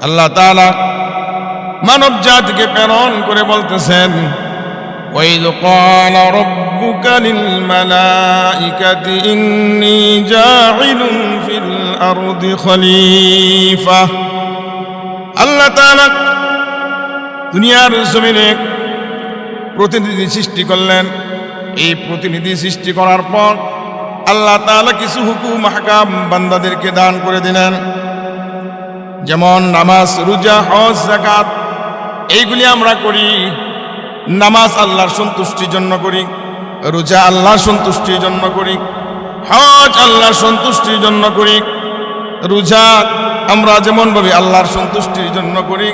আল্লাহ তাআলা মানব জাতিকে প্রেরণ করে বলতেছেন وإذ قال ربك للملائكة إني جاعل في الأرض خليفة আল্লাহ তাআলা দুনিয়ার জমিনে প্রতিনিধি সৃষ্টি করলেন এই প্রতিনিধি সৃষ্টি করার পর আল্লাহ তাআলা কিছু হুকুম হাকাম বান্দাদেরকে দান করে দিলেন যেমন নামাজ, রোজা, হজ জাকাত এইগুলি আমরা করি। নামাজ আল্লাহর সন্তুষ্টির জন্য করি, রোজা আল্লাহর সন্তুষ্টির জন্য করি, হজ আল্লাহর সন্তুষ্টির জন্য করি, রোজা আমরা যেমনভাবে আল্লাহর সন্তুষ্টির জন্য করি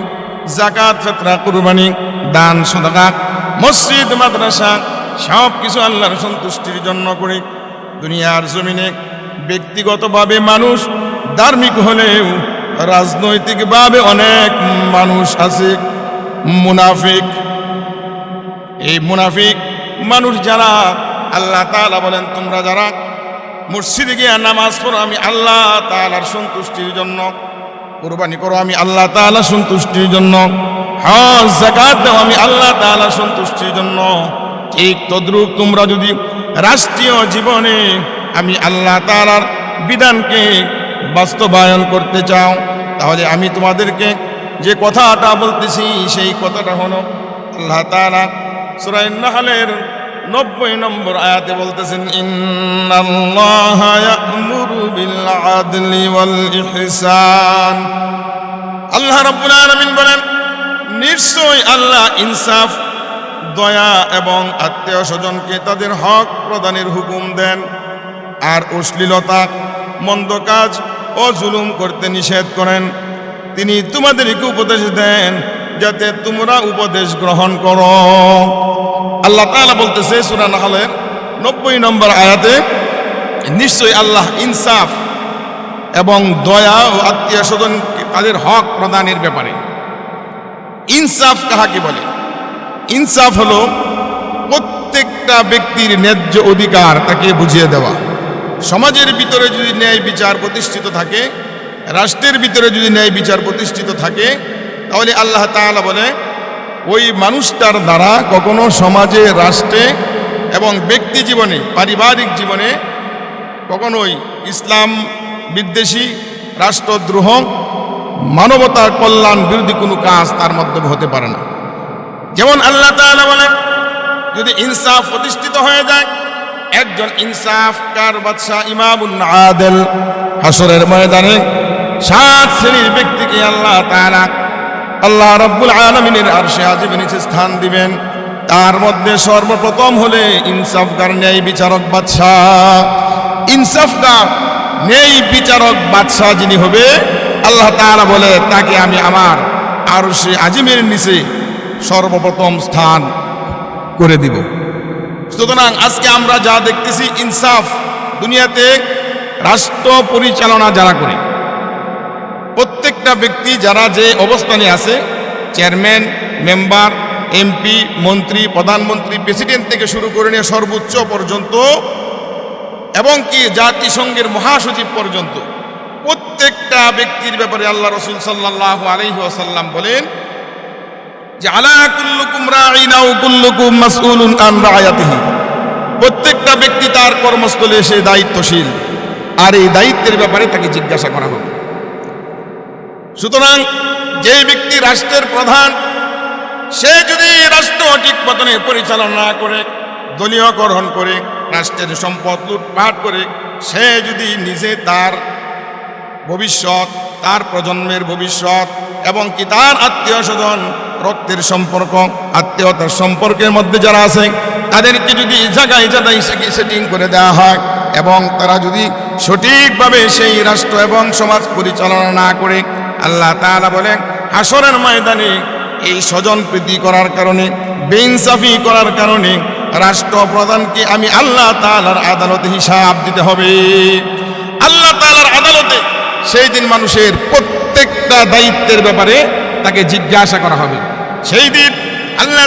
জাকাত ফেতরা, কুরবানি, দান, সদাকা, মসজিদ, মাদ্রাসা সব কিছু আল্লাহর সন্তুষ্টির জন্য করি। দুনিয়ার জমিনে ব্যক্তিগতভাবে মানুষ ধার্মিক হলেও রাজনৈতিকভাবে অনেক মানুষ আছে, মুনাফিক। এই মুনাফিক মানুষ যারা, আল্লাহ তাআলা বলেন, তোমরা যারা মসজিদে গিয়ে নামাজ পড়ো, আমি আল্লাহ তাআলার সন্তুষ্টির জন্য, কোরবানি করো, আমি আল্লাহ তাআলার সন্তুষ্টির জন্য, হজ জাকাত দাও, আমি আল্লাহ তাআলার সন্তুষ্টির জন্য। ঠিক তদ্রূপ তোমরা যদি রাষ্ট্রীয় জীবনে আমি আল্লাহ তাআলার বিধানকে বাস্তবায়ন করতে চাও, তাহলে আমি তোমাদেরকে যে কথাটা বলতেছি, সেই কথাটা হলো, আল্লাহ তাআলা সূরা নাহলের নব্বই নম্বর আয়াতে বলতেছেন আল্লাহ রাব্বুল আলামিন বলেন, নিশ্চয় আল্লাহ ইনসাফ, দয়া এবং আত্মীয় স্বজনকে তাদের হক প্রদানের হুকুম দেন, আর অশ্লীলতা মন্দ কাজ ও জুলুম করতে নিষেধ করেন। তিনি তোমাদেরকে উপদেশ দেন যাতে তোমরা উপদেশ গ্রহণ করো। আল্লাহ তাআলা বলতেছে সূরা নাহলের নব্বই নম্বর আয়াতে নিশ্চয়ই আল্লাহ ইনসাফ এবং দয়া ও আত্মীয় স্বজন তাদের হক প্রদানের ব্যাপারে। ইনসাফ কাহাকে বলে? ইনসাফ হলো প্রত্যেকটা ব্যক্তির ন্যায্য অধিকার তাকে বুঝিয়ে দেওয়া। সমাজের ভিতরে যদি ন্যায় বিচার প্রতিষ্ঠিত থাকে, রাষ্ট্রের ভিতরে যদি ন্যায় বিচার প্রতিষ্ঠিত থাকে, তাহলে আল্লাহ তাআলা বলে, ওই মানুষটার দ্বারা কখনো সমাজে, রাষ্ট্রে এবং ব্যক্তি জীবনে, পারিবারিক জীবনে কখনোই ইসলাম বিদ্বেষী, রাষ্ট্রদ্রোহ মানবতার কল্যাণ বিরোধী কোনো কাজ তার মাধ্যমে হতে পারে না। যেমন আল্লাহ তাআলা বলেন যদি ইনসাফ প্রতিষ্ঠিত হয়ে যায় একজন ইনসাফকার বাদশাহ ইমামুন আদেল হাসরের ময়দানে সাত শ্রেণির ব্যক্তিকে আল্লাহ তাআলা আল্লাহ রব্বুল আলমিনের আরশে আজিবে নিচে স্থান দিবেন। তার মধ্যে সর্বপ্রথম হলে ইনসাফকার, ন্যায় বিচারক বাদশাহ। ইনসাফকার, ন্যায় বিচারক বাদশাহ যিনি হবে, আল্লাহ তাআলা বলে, তাকে আমি আমার আরশে আজিমের নিচে সর্বপ্রথম স্থান করে দিব। সুতরাং আজকে আমরা যা দেখতেছি, ইনসাফ, দুনিয়াতে রাষ্ট্র পরিচালনা যারা করে, প্রত্যেকটা ব্যক্তি যারা যে অবস্থানে আছে, চেয়ারম্যান, মেম্বার, এমপি, মন্ত্রী, প্রধানমন্ত্রী, প্রেসিডেন্ট থেকে শুরু করে নিয়ে সর্বোচ্চ পর্যন্ত, এবং কি জাতিসংঘের মহাসচিব পর্যন্ত, প্রত্যেকটা ব্যক্তির ব্যাপারে আল্লাহ রসুল সাল্লাহ আলহি বলেন প্রত্যেকটা ব্যক্তি তার কর্মস্থলে সে দায়িত্বশীল। আর এই দায়িত্বের ব্যাপারে তাকে জিজ্ঞাসা করা হবে। সুতরাং যে ব্যক্তি রাষ্ট্রের প্রধান, সে যদি রাষ্ট্র ঠিক পতনে পরিচালনা করে দলীয়করণ করে, রাষ্ট্রের সম্পদ লুটপাট করে, সে যদি নিজে তার ভবিষ্যৎ, তার প্রজন্মের ভবিষ্যৎ এবং কি তার আত্মীয় স্বজন রক্তের সম্পর্ক, আত্মীয়তার সম্পর্কের মধ্যে যারা আছে, তাদেরকে যদি জায়গায় জায়গায় সেটিং করে দেওয়া হয় এবং তারা যদি সঠিকভাবে সেই রাষ্ট্র এবং সমাজ পরিচালনা না করে, আল্লাহ তাআলা বলেন হাসরের ময়দানে এই স্বজন প্রীতি করার কারণে, বেইনসাফি করার কারণে রাষ্ট্র প্রধানকে আমি আল্লাহ তাআলার আদালতে হিসাব দিতে হবে। আল্লাহ তালার আদালতে সেই দিন মানুষের প্রত্যেকটা দায়িত্বের ব্যাপারে তাকে জিজ্ঞাসা করা হবে। সেই দিন আল্লাহ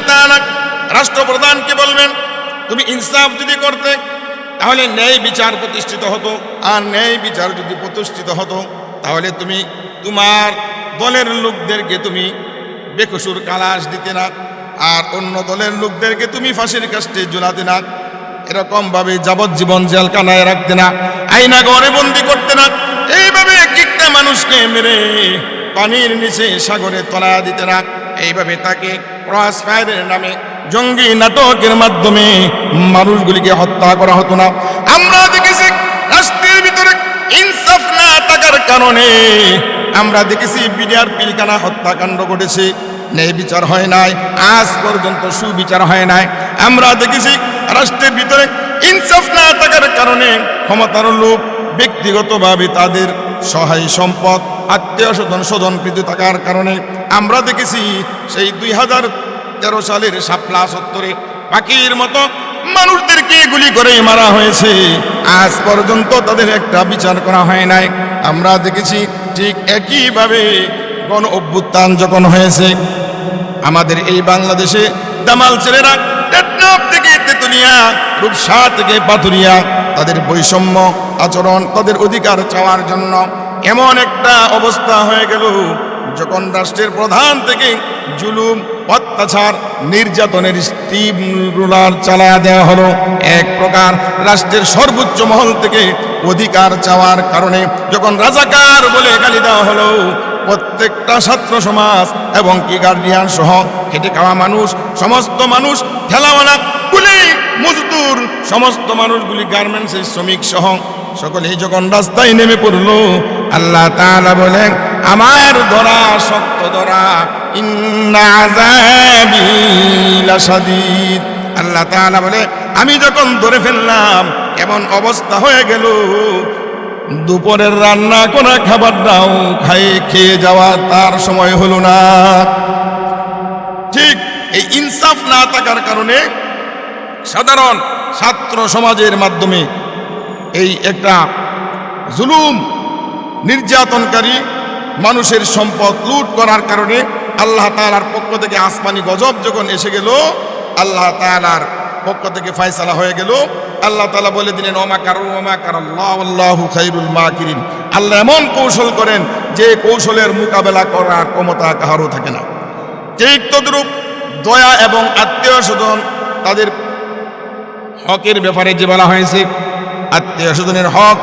রাষ্ট্রপ্রধানকে বলবেন, তুমি ইনসাফ যদি করতে, তাহলে ন্যায় বিচার প্রতিষ্ঠিত হতো। আর ন্যায় বিচার যদি প্রতিষ্ঠিত হতো, তাহলে তুমি তোমার দলের লোকদেরকে তুমি বেকসুর কালাশ দিতে না, আর অন্য দলের লোকদেরকে তুমি ফাঁসির কাস্টে ঝুলাতে না। এরকমভাবে যাবজ্জীবন জেলখানায় রাখতে না আইনা ঘরে বন্দি করতে না। এইভাবে একটা মানুষকে মেরে পানির নিচে সাগরে তলা দিতে না এইভাবে তাকে ক্রস ফায়ারের নামে জঙ্গি নাটকের মাধ্যমে মানুষগুলিকে হত্যা করা হতো না। আমরা দেখেছি রাষ্ট্রের ভিতরে ইনসাফ না থাকার কারণে আমরা দেখেছি বিডিআর পিলকানা হত্যাকাণ্ড ঘটেছে। ন্যায় বিচার হয় নাই, আজ পর্যন্ত সুবিচার হয় নাই। আমরা দেখেছি রাষ্ট্রের ভিতরে ইনসাফ না থাকার কারণে ক্ষমতার লোক ব্যক্তিগতভাবে তাদের সহায় সম্পদ, আত্মীয় স্বজন স্বজন প্রীতি থাকার কারণে আমরা দেখেছি সেই দুই হাজার তেরো সালের শাপলা সত্তরে পাখির মতো মানুষদেরকে গুলি করে মারা হয়েছে। আজ পর্যন্ত তাদের একটা বিচার করা হয় নাই। আমরা দেখেছি ঠিক একইভাবে গণ অভ্যুত্থান যখন হয়েছে, আমাদের এই বাংলাদেশে দামাল ছেলেরা থেকে তেতুলিয়া রূপসা থেকে পাথুরিয়া, তাদের বৈষম্য আচরণ, তাদের অধিকার চাওয়ার জন্য এমন একটা অবস্থা হয়ে গেল, যখন রাষ্ট্রের প্রধান থেকে জুলুম, অত্যাচার, নির্যাতনের স্টিম রুলার চালায়া দেওয়া হলো। এক প্রকার রাষ্ট্রের সর্বোচ্চ মহল থেকে অধিকার চাওয়ার কারণে যখন রাজাকার বলে গালি দেওয়া হলো, প্রত্যেকটা ছাত্র সমাজ এবং কি গার্ডিয়ান সহ খেটে খাওয়া মানুষ, সমস্ত মানুষ ঠেলাওয়ালা মজদুর সমস্ত মানুষগুলি গার্মেন্টসের শ্রমিক সহ সকলেই যখন রাস্তায় নেমে পড়ল, আল্লাহ তাআলা বলেন, আমার ধরা, শক্ত ধরা, ইন্না আযাবি লাশাদীদ। আল্লাহ তাআলা বলে, আমি যখন ধরে ফেললাম, এমন অবস্থা হয়ে গেল। দুপুরের রান্না করা খাবারটাও খাইয়ে খেয়ে যাওয়ার তার সময় হলো না। ঠিক এই ইনসাফ না থাকার কারণে সাধারণ ছাত্র সমাজের মাধ্যমে এই একটা জুলুম নির্যাতনকারী মানুষের সম্পদ লুট করার কারণে আল্লাহ তাআলার পক্ষ থেকে আসমানি গজব যখন এসে গেল, আল্লাহ তাআলার পক্ষ থেকে ফয়সালা হয়ে গেল। আল্লাহ তালা বলে দিলেন, ওমা কারু, ওমা কারাল্লাহু আল্লাহু খাইরুল মাকিরিন। আল্লাহ এমন কৌশল করেন যে কৌশলের মোকাবেলা করার ক্ষমতা কাহারও থাকে না। ঠিক তদ্রূপ দয়া এবং আত্মীয় স্বজন তাদের হকের ব্যাপারে যে বলা হয়েছে, আত্মীয় স্বজনের হক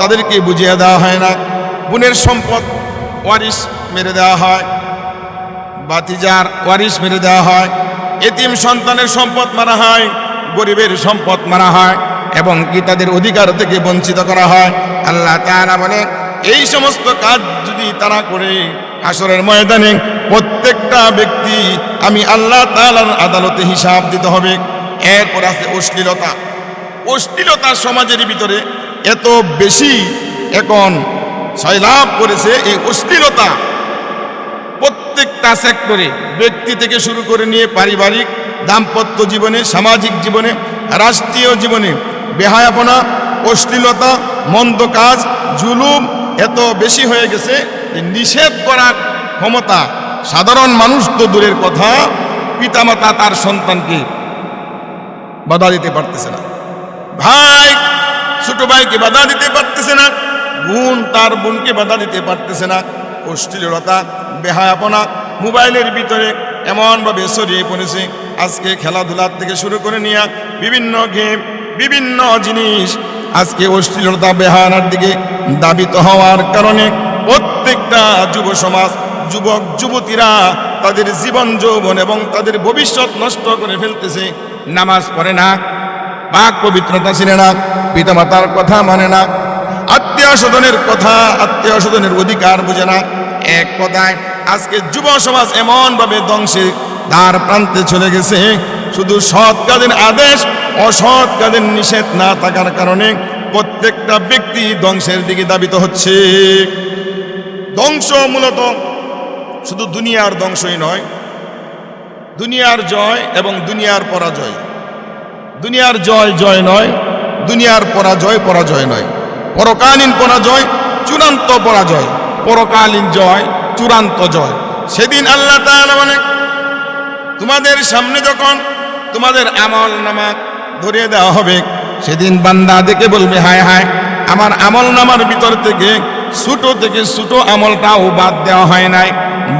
তাদেরকে বুঝিয়ে দেওয়া হয় না। বোনের সম্পদ ওয়ারিস মেরে দেওয়া হয় বাতিজার ওয়ারিস মেরে দেওয়া হয়, এতিম সন্তানের সম্পদ মারা হয়, গরিবের সম্পদ মারা হয়, এবং কি তাদের অধিকার থেকে বঞ্চিত করা হয়। আল্লাহ তাআলা বলে, এই সমস্ত কাজ যদি তারা করে আসরের ময়দানে প্রত্যেকটা ব্যক্তি, আমি আল্লাহ তাআলার আদালতে হিসাব দিতে হবে। এরপর আছে অশ্লীলতা। অশ্লীলতা সমাজের ভিতরে এত বেশি এখন সয়লাভ করেছে এই অশ্লীলতা। প্রত্যেকটা সেক্টরে ব্যক্তি থেকে শুরু করে নিয়ে পারিবারিক, দাম্পত্য জীবনে, সামাজিক জীবনে, রাষ্ট্রীয় জীবনে বেহায়াপনা, অশ্লীলতা, মন্দ কাজ, জুলুম এত বেশি হয়ে গেছে নিষেধ করার ক্ষমতা সাধারণ মানুষ তো দূরের কথা। পিতামাতা তার সন্তানকে বাধা দিতে পারতেছে না। ভাই, ছোট ভাইকে বাধা দিতে পারতেছে না, বোন তার বোনকে বাধা দিতে পারতেছে না। অশ্লীলতা, বেহায়াপনা, মোবাইলের ভিতরে এমনভাবে ছড়িয়ে পড়েছে। আজকে খেলাধুলার থেকে শুরু করে নিয়ে বিভিন্ন গেম, বিভিন্ন জিনিস আজকে অশ্লীলতা, বেহায়ার দিকে দাবিত হওয়ার কারণে প্রত্যেকটা যুব সমাজ, যুবক, যুবতীরা তাদের জীবন, যৌবন এবং তাদের ভবিষ্যৎ নষ্ট করে ফেলতেছে। নামাজ পড়ে না পাক পবিত্রতা চিনে না, পিতামাতার কথা মানে না, আত্মীয় স্বজনের কথা, আত্মীয় স্বজনের অধিকার বুঝে না। এক কথায়, আজকে যুব সমাজ এমনভাবে ধ্বংসে দ্বার প্রান্তে চলে গেছে, শুধু সৎ কাজের আদেশ, অসৎ কাজের নিষেধ না থাকার কারণে প্রত্যেকটা ব্যক্তি ধ্বংসের দিকে দাবিত হচ্ছে। ধ্বংস মূলত শুধু দুনিয়ার ধ্বংসই নয় দুনিয়ার জয় এবং দুনিয়ার পরাজয়। দুনিয়ার জয় জয় নয়, দুনিয়ার পরাজয় পরাজয় নয়। পরকালীন পরাজয়, চূড়ান্ত পরাজয়। পরকালীন জয়, চূড়ান্ত জয়। সেদিন আল্লাহ মানে তোমাদের সামনে যখন তোমাদের আমল নামা ধরিয়ে দেওয়া হবে, সেদিন বান্দা দেখে বলবে, হায় হায়, আমার আমল নামার ভিতর থেকে ছোট থেকে ছোট আমলটাও বাদ দেওয়া হয় নাই,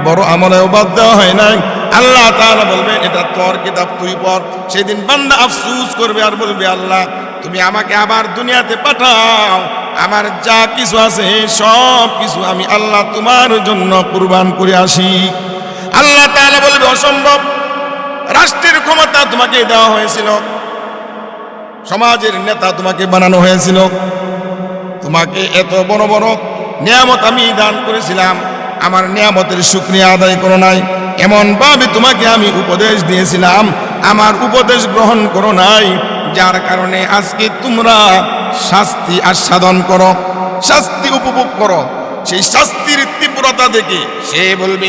বড় আমলেও বাদ দেওয়া হয় নাই। আল্লাহ তাআলা বলবেন এটা তোর কিতাব, তুই পড়। সেদিন বান্দা আফসুস করবে আর বলবে, আল্লাহ, তুমি আমাকে আবার দুনিয়াতে পাঠাও। আমার যা কিছু আছে, সব কিছু আমি আল্লাহ তোমার জন্য কুরবান করে আসি। আল্লাহ তাআলা বলবে, অসম্ভব। রাষ্ট্রের ক্ষমতা তোমাকে দেওয়া হয়েছিল। সমাজের নেতা তোমাকে বানানো হয়েছিল। তোমাকে এত বড় বড় নিয়ামত আমি দান করেছিলাম। আমার নিয়ামতের শুক্রিয়া আদায় করো নাই। এমন ভাবে তোমাকে আমি উপদেশ দিয়েছিলাম, আমার উপদেশ গ্রহণ করো নাই, যার কারণে আজকে তোমরা শাস্তি আস্বাদন করো, শাস্তি উপভোগ করো। সেই শাস্তির তীব্রতা দেখে সে বলবে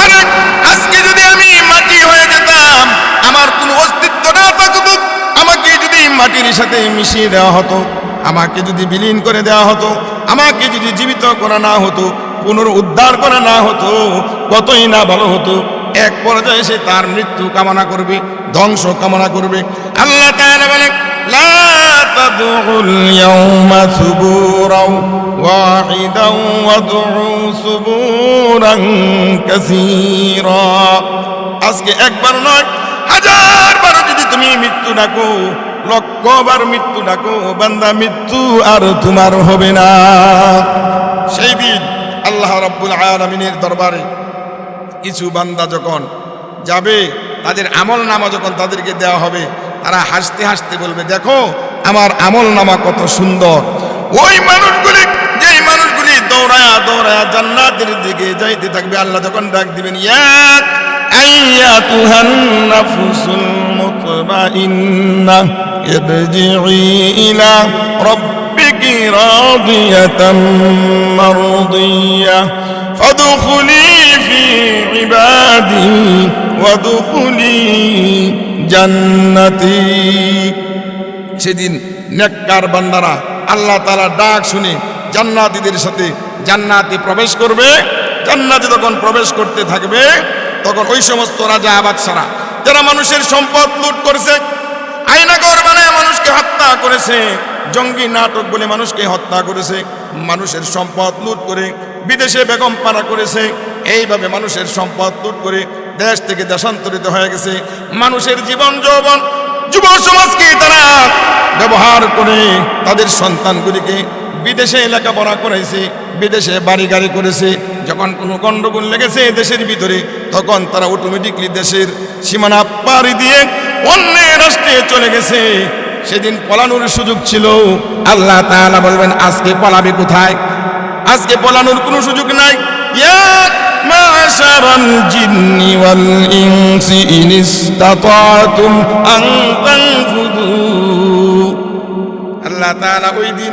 আরে আজকে যদি আমি মাটি হয়ে যেতাম, আমার কোনো অস্তিত্ব না থাকতো, আমাকে যদি মাটির সাথে মিশিয়ে দেওয়া হতো। আমাকে যদি বিলীন করে দেওয়া হতো, আমাকে যদি জীবিত করা না হতো, পুনরুদ্ধার করা না হতো, কতই না ভালো হতো, এক পর্যায়ে সে তার মৃত্যু কামনা করবে, ধ্বংস কামনা করবে। আল্লাহ তাআলা বলেন, লা তাদউল ইয়াউমা সুবুরাও ওয়াহিদাও ওয়াদউ সুবুরান কাসীরা। আজকে একবার নয়, হাজার বার যদি তুমি মৃত্যু ডাকো লক্ষবার মৃত্যু ডাকো, বান্দা, মৃত্যু আর তোমার হবে না। সেই দিন আল্লাহ রাব্বুল আলামিনের দরবারে কিছু বান্দা যখন যাবে, তাদের আমল নামা যখন তাদেরকে দেওয়া হবে, তারা হাসতে হাসতে বলবে, দেখো, আমার আমল নামা কত সুন্দর। ওই মানুষগুলি, যেই মানুষগুলি দৌড়ায়া দৌড়ায়া জান্নাতের দিকে যাইতে থাকবে, আল্লাহ যখন ডাক দিবেন ইয়া আইয়াতুহান নাফসুল মুতমাইন্না ইরজিই ইলা রাব্বিকি রাদিয়াতাম মারদিয়া فادخلي في عبادي وادخلي জান্নাতি সেদিন নেককার বান্দারা আল্লাহ তাআলা ডাক শুনে জান্নাতীদের সাথে জান্নাতি প্রবেশ করবে জান্নাতে যখন প্রবেশ করতে থাকবে তখন ওই সমস্ত রাজা আবাদ সারা। যারা মানুষের সম্পদ লুট করেছে আইনাগর বানায় মানুষকে হত্যা করেছে, জঙ্গি নাটক বলে মানুষকে হত্যা করেছে, মানুষের সম্পদ লুট করে বিদেশে বেগম পাড়া করেছে, এইভাবে মানুষের সম্পদ লুট করে দেশ থেকে দেশান্তরিত হয়ে গেছে। মানুষের জীবন যৌবন, যুব সমাজকে তারা ব্যবহার করে তাদের সন্তানগুলিকে বিদেশে লেখাপড়া করেছে, বিদেশে বাড়ি গাড়ি করেছে, যখন কোনো গণ্ডগোল লেগেছে দেশের ভিতরে, তখন তারা অটোমেটিকলি দেশের সীমানা পাড়ি দিয়ে অন্য রাষ্ট্রে চলে গেছে। সেদিন পলানোর সুযোগ ছিল। আল্লাহ তাআলা বলবেন, আজকে পলাবে কোথায়? আজকে পলানোর কোনো সুযোগ নাই। আল্লাহ ওই দিন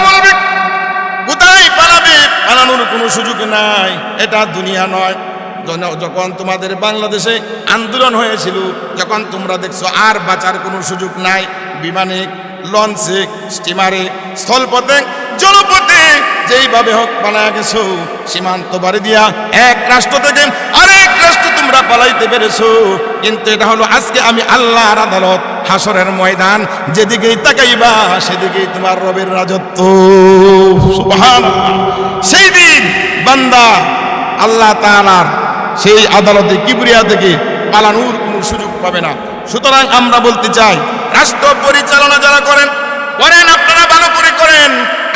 পালাবে কোনো সুযোগ নাই। এটা দুনিয়া নয়। যখন তোমাদের বাংলাদেশে আন্দোলন হয়েছিল, যখন তোমরা দেখছ আর বাঁচার কোনো সুযোগ নাই। বিমানে, লঞ্চে, স্টিমারে, স্থলপথে জলপথে যেইভাবে হোক পালা গেছো, সীমান্ত বাড়ি দিয়া এক রাষ্ট্র থেকে আরেক রাষ্ট্র তোমরা পালাইতে পেরেছ। কিন্তু এটা হলো আজকে আমি আল্লাহর আদালত, হাসরের ময়দান, যেদিকেই তাকাইবা, সেদিকেই তোমার রবের রাজত্ব। বান্দা, আল্লাহ তাআলার সেই আদালতে কিবরিয়া থেকে পালানোর কোনো সুযোগ পাবে না। সুতরাং আমরা বলতে চাই, রাষ্ট্র পরিচালনা যারা করেন করেন আপনারা ভালো করে করেন।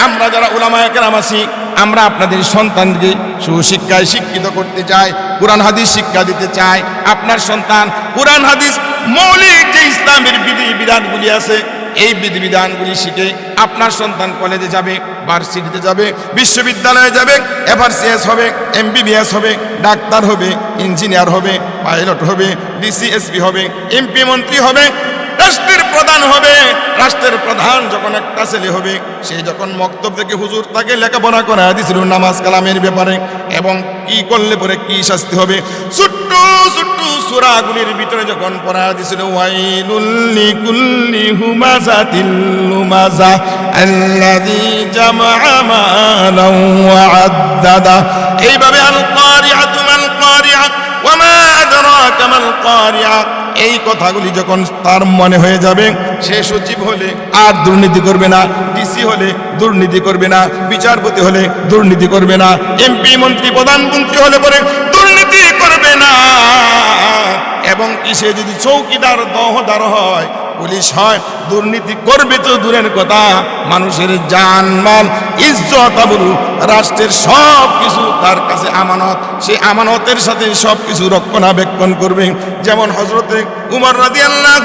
আমরা যারা উলামায়ে কেরাম আছি, আমরা আপনাদের সন্তানকে সুশিক্ষায় শিক্ষিত করতে চাই, কোরআন হাদিস শিক্ষা দিতে চাই। আপনার সন্তান, কোরআন হাদিস মৌলিক যে ইসলামের বিধি বিধানগুলি আছে এই বিধিবিধানগুলি শিখে আপনার সন্তান কলেজে যাবে ভার্সিটিতে যাবে, বিশ্ববিদ্যালয়ে যাবে, এফআরসিএস হবে, এমবিবিএস হবে, ডাক্তার হবে, ইঞ্জিনিয়ার হবে, পাইলট হবে, ডিসিএসপি হবে, এমপি মন্ত্রী হবে রাষ্ট্রের প্রধান হবে। রাষ্ট্রের প্রধান যখন একটা ছেলে হবে, সে যখন মক্তব থেকে হুজুর তাকে লেখাপড়া করা দিয়েছিল নামাজ কালামের ব্যাপারে, এবং কি করলে পরে কি শাস্তি হবে? ছোট্ট ছোট্ট সুরাগুলির ভিতরে যখন পড়া দিয়েছিল ওয়াইলুল্লি কুল্লি হুমাজাতিল লুমাজা আল্লাযী জামআ মালান ওয়া এইভাবে আল কারিআতু মাল কারিআ ওয়া মা আদরাকা মাল কারিআ এই কথাগুলি যখন তার মনে হয়ে যাবে, সে সচিব হলে আর দুর্নীতি করবে না, ডিসি হলে দুর্নীতি করবে না, বিচারপতি হলে দুর্নীতি করবে না, এমপি, মন্ত্রী, প্রধানমন্ত্রী হলে পরে দুর্নীতি করবে না। এবং সে যদি চৌকিদার, দহদার হয়, পুলিশ হয়, দুর্নীতি করবে তো দূরের কথা, মানুষের জান মাল ইজ্জত রাষ্ট্রের সব কিছু তার কাছে আমানত, সেই আমানতের সাথে সব কিছু রক্ষণাবেক্ষণ করবে। যেমন হজরতে উমর রাদি আল্লাহ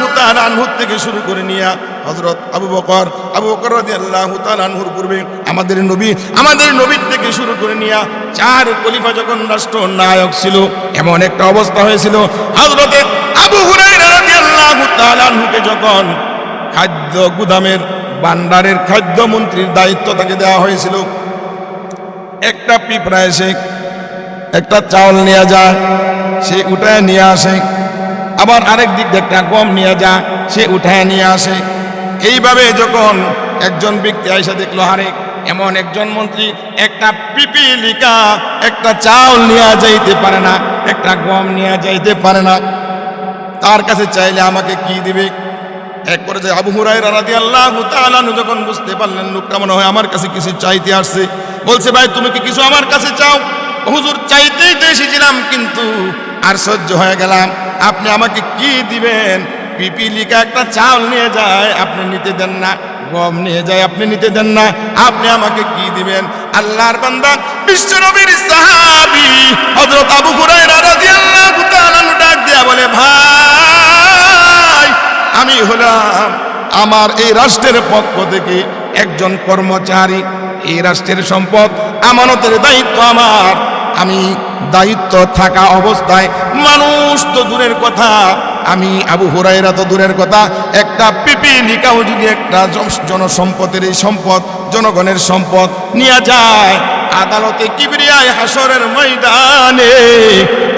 আনহুর থেকে শুরু করে নিয়ে হজরত আবু বকর আবু বকর রাদি আল্লাহ আনহুর পূর্বে আমাদের নবী, আমাদের নবীর থেকে শুরু করে নিয়ে চার খলিফা যখন রাষ্ট্র নায়ক ছিল, এমন একটা অবস্থা হয়েছিল। হজরতে আবু হুরাই রাদিয়াল্লাহু তাআলা আনহুকে যখন খাদ্য গুদামের ভান্ডারের খাদ্য মন্ত্রীর দায়িত্ব তাকে দেওয়া হয়েছিল একটা পিঁপড়া এসে একটা চাউল নিয়ে যায় সে উঠায় নিয়ে আসে। আবার আরেক দিক দিয়ে একটা গম নিয়ে যায় সে উঠায় নিয়ে আসে। এইভাবে যখন একজন ব্যক্তি আইসা দেখল হারে এমন একজন মন্ত্রী, একটা পিপিলিকা, একটা চাউল নিয়ে যাইতে পারে না, একটা গম নিয়ে যাইতে পারে না। তার কাছে চাইলে আমাকে কি দিবে? এক করে যে আবু হুরাই রাদি আল্লাহ যখন বুঝতে পারলেন, লোকটা মনে হয় আমার কাছে কিছু চাইতে আসছে। বলছে, ভাই, তুমি কি কিছু আমার কাছে চাও? হুজুর, চাইতেই তো এসেছিলাম, কিন্তু আর সহ্য হয়ে গেলাম। আপনি আমাকে কি দিবেন? পিপিলিকা একটা চাল নিয়ে যায়, আপনি নিতে দেন না। গম নিয়ে যায়, আপনি নিতে দেন না। আপনি আমাকে কি দিবেন? আল্লাহর বান্দা, বিশ্ব নবীর সাহাবী, হযরত আবু হুরায়রা রাদিয়াল্লাহু তাআলা ডাক দিয়া বলে, ভাই, আমি হলাম আমার এই রাষ্ট্রের পক্ষ থেকে একজন কর্মচারী, এই রাষ্ট্রের সম্পদ, আমানতের দায়িত্ব আমার। আমি দায়িত্ব থাকা অবস্থায় মানুষ তো দূরের কথা, আমি আবু হুরাইরা তো দূরের কথা, একটা পিপি পিপিলিকাও যদি একটা জন- জনসম্পদের এই সম্পদ, জনগণের সম্পদ নিয়ে যায়, আদালতে কিবরিয়ায় হাসরের ময়দানে,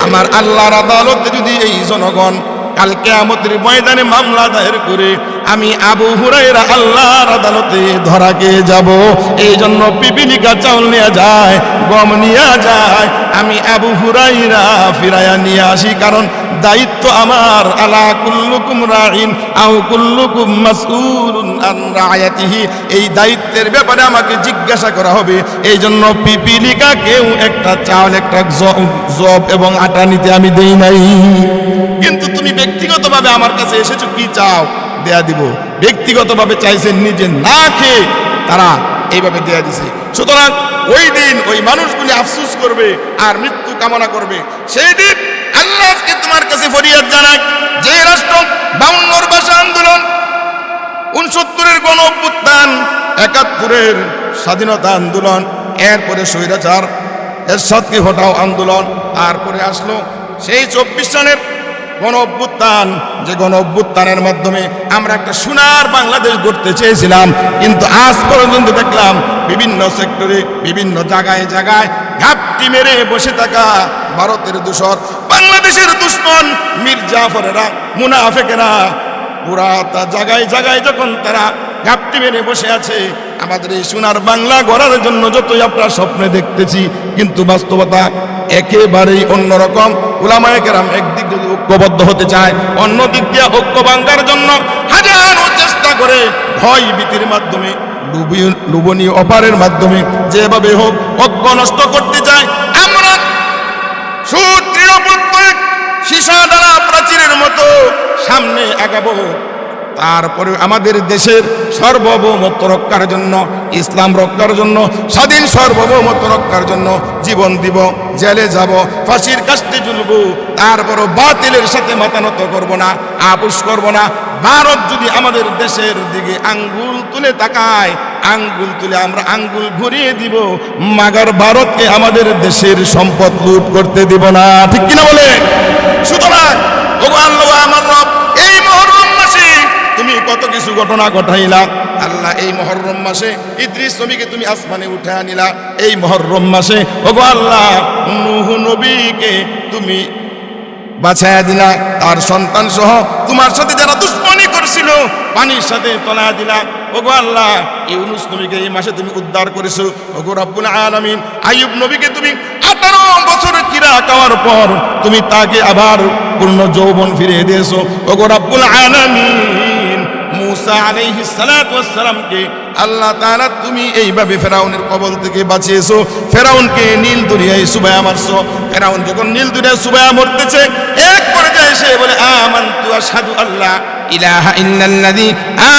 আমার আল্লাহর আদালতে যদি এই জনগণ কালকে আমাদের ময়দানে মামলা দায়ের করে আমি আবু হুরাইরা আল্লাহর আদালতে ধরা গিয়ে যাব। এই জন্য পিপিলিকা চাউল নিয়ে যায়, গম নিয়ে যায়, আমি আবু হুরাইরা ফিরাইয়া নিয়ে আসি। কারণ দায়িত্ব আমার। আলা কুল্লুকুম রাইন আও কুল্লুকুম মাসউলুন আন রায়াতিহি। এই দায়িত্বের ব্যাপারে আমাকে জিজ্ঞাসা করা হবে। এই জন্য পিপিলিকা কেউ একটা চাল, একটা জব এবং আটা নিতে আমি দেই নাই। কিন্তু তুমি ব্যক্তিগতভাবে আমার কাছে এসেছ, কি চাও? দেয়া দিব। ব্যক্তিগতভাবে চাইছেন নিজে না খেয়ে তারা এইভাবে দেয়া দিছে। সুতরাং ওই দিন ওই মানুষগুলি আফসুস করবে আর মৃত্যু কামনা করবে। সেই দিন আল্লাহ তোমার কাছে ফরিয়াদ জানায় যে রাষ্ট্র বাউন্নর ভাষা আন্দোলন, উনসত্তরের গণ অভ্যুত্থান, একাত্তরের স্বাধীনতা আন্দোলন, এরপরে স্বৈরাচার, এরশাদকে হটাও আন্দোলন, তারপরে আসলো সেই চব্বিশ সনের গণ অভ্যুত্থান। যে গণ অভ্যুত্থানের মাধ্যমে আমরা একটা সোনার বাংলাদেশ গড়তে চেয়েছিলাম, কিন্তু আজ পর্যন্ত দেখলাম বিভিন্ন সেক্টরে, বিভিন্ন জায়গায় জায়গায় ঘাপটি মেরে বসে থাকা ভারতের দূষর বাংলাদেশের দুশ্মন, মীর জাফরেরা, মুনাফেকেরা পুরা তা জায়গায় জায়গায় যখন তারা ঘাপটি মেরে বসে আছে, আমাদের এই সোনার বাংলা গড়ার জন্য যতই আমরা স্বপ্নে দেখতেছি, কিন্তু বাস্তবতা একেবারেই অন্যরকম। উলামায়ে কেরাম একদিক যদি ঐক্যবদ্ধ হতে চায় অন্য দিক দিয়ে ঐক্য ভাঙ্গার জন্য হাজারো চেষ্টা করে ভয় ভীতির মাধ্যমে লুবি- লুবনীয় অপারের মাধ্যমে যেভাবে হোক ঐক্য নষ্ট করতে চায়, আমরা প্রত্যেক সীসা দ্বারা প্রাচীরের মতো সামনে আগাবো। তারপরে আমাদের দেশের সার্বভৌমত্ব রক্ষার জন্য, ইসলাম রক্ষার জন্য, স্বাধীন সার্বভৌমত্ব রক্ষার জন্য জীবন দিব, জেলে যাব, ফাঁসির কাস্তে ঝুলব, তারপরও বাতিলের সাথে মাতানত করব না, আপোষ করব না। ভারত যদি আমাদের দেশের দিকে আঙ্গুল তুলে তাকায় আঙ্গুল তুলে আমরা আঙ্গুল ঘুরিয়ে দিব। মাগার ভারতকে আমাদের দেশের সম্পদ লুট করতে দিব না। ঠিক কিনা বলে? সুতরাং আমার রব। এই মহরম মাসে তুমি কত কিছু ঘটনা ঘটাইলা। আল্লাহ এই মহরম মাসে ইদ্রিস নবীকে তুমি আসমানে উঠে আনিলা এই মহরম মাসে আল্লাহ নুহ নবীকে তুমি বাছাইয়া দিলা, তার সন্তান সহ তোমার সাথে যারা দুশ্মনী করছিল, পানির সাথে তলা দিলা। ওগো আল্লাহ, ইউনুস নবীকে এই মাসে তুমি উদ্ধার করেছ। ওগো রব্বুল আলামিন, আইয়ুব নবীকে তুমি আঠারো বছর কিরা খাওয়ার পর তুমি তাকে আবার পূর্ণ যৌবন ফিরিয়ে দিয়েছ। ওগো রব্বুল আলামিন, মুসা আলাইহিস সালাতু ওয়াস সালামকে আল্লাহ তাআলা, তুমি এইভাবে ফেরাউনের কবল থেকে বাঁচিয়েছো। ফেরাউনকে নীল দরিয়ায় সুবায়া মারছো। ফেরাউন যখন নীল দরিয়ায় সুবায়া মরতেছে, এক করে যায় সে বলে, আমানতু আশহাদু আল্লাহ ইলাহা ইল্লাল্লাযী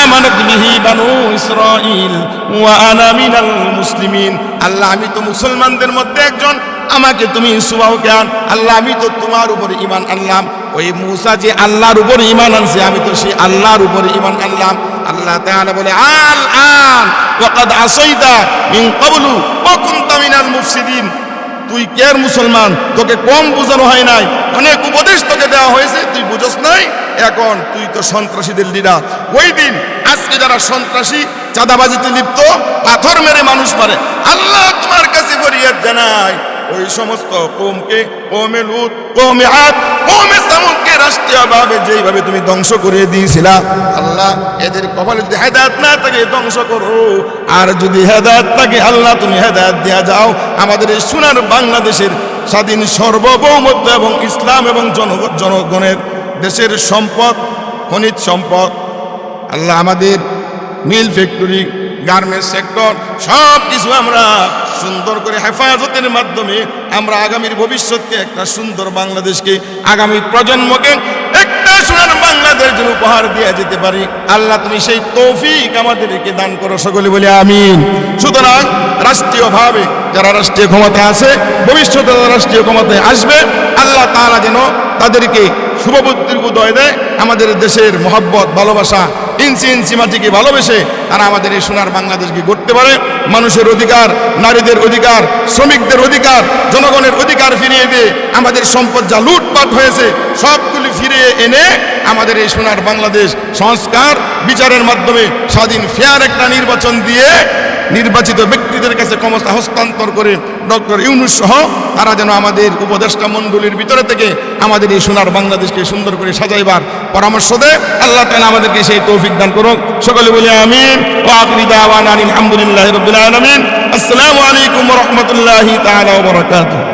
আমানাত বিহি বানু ইসরাঈল ওয়া আনা মিনাল মুসলিমিন। আল্লাহ, আমি তো মুসলমানদের মধ্যে একজন। আমাকে তুমি সুবাহ জ্ঞান। আল্লাহ, আমি তো তোমার উপরে ইমান আনলাম। ওই মুসা যে আল্লাহর উপরে ইমান আনছে, আমি তো সেই আল্লাহর উপরে ইমান আনলাম। আল্লাহ তাআলা বলে, আল আন, ওয়াকাদ আসাইতা মিন ক্বাবলু ওয়া কুনতা মিনাল মুফসিদিন। তুই কের মুসলমান? তোকে কম বোঝানো হয় নাই। অনেক উপদেশ তোকে দেওয়া হয়েছে, তুই বুঝস নাই। এখন তুই তো সন্ত্রাসীদের লিডার ওই দিন আজকে যারা সন্ত্রাসী, চাঁদাবাজিতে লিপ্ত, পাথর মেরে মানুষ মারে, আল্লাহ তোমার কাছে ফরিয়াদ জানায়। ওই সমস্ত কোমকে, কোমে লুত, কোমে আদ, কোমে সামুদকে রাষ্ট্রীয়ভাবে যেইভাবে তুমি ধ্বংস করে দিয়েছিলা, আল্লাহ এদের কপালে যদি হেদায়ত না থাকে, ধ্বংস করো। আর যদি হেদায়ত থাকে, আল্লাহ তুমি হেদায়ত দেয়া যাও। আমাদের এই সোনার বাংলাদেশের স্বাধীন সার্বভৌমত্ব এবং ইসলাম এবং জনগণ জনগণের দেশের সম্পদ, খনিজ সম্পদ, আল্লাহ আমাদের মিল ফ্যাক্টরি, গার্মেন্টস সেক্টর সব কিছু আমরা সুন্দর করে হেফাজতের মাধ্যমে আমরা আগামীর ভবিষ্যৎকে একটা সুন্দর বাংলাদেশকে আগামী প্রজন্মকে একটা সোনার বাংলাদেশ যেন উপহার দিয়ে যেতে পারি। আল্লাহ তুমি সেই তৌফিক আমাদেরকে দান করো সকলে বলে আমিন। সুতরাং রাষ্ট্রীয়ভাবে যারা রাষ্ট্রীয় ক্ষমতায় আছে, ভবিষ্যতে রাষ্ট্রীয় ক্ষমতায় আসবে, আল্লাহ তাআলা যেন তাদেরকে শুভবুদ্ধির উদয় দেয়, আমাদের দেশের মহব্বত, ভালোবাসা ইঞ্চি ইঞ্চি মাটিকে ভালোবেসে তারা আমাদের এই সোনার বাংলাদেশকে গড়তে পারে। মানুষের অধিকার, নারীদের অধিকার, শ্রমিকদের অধিকার, জনগণের অধিকার ফিরিয়ে দিয়ে আমাদের সম্পদ যা লুটপাট হয়েছে, সবগুলি ফিরিয়ে এনে আমাদের এই সোনার বাংলাদেশ সংস্কার, বিচারের মাধ্যমে স্বাধীন ফেয়ার একটা নির্বাচন দিয়ে নির্বাচিত ব্যক্তিদের কাছে ক্ষমতা হস্তান্তর করে ডক্টর ইউনুস সহ তারা যেন আমাদের উপদেষ্টা মণ্ডলীর ভিতরে থেকে আমাদের এই সোনার বাংলাদেশকে সুন্দর করে সাজাইবার পরামর্শ দেয়। আল্লাহ তালা আমাদেরকে সেই তৌফিক দান করুক। সকলে বলি আমিন। ও আকরি দাওয়ান আলহামদুলিল্লাহ আলামিন। আসসালামু আলাইকুম রহমতুল্লাহ তালা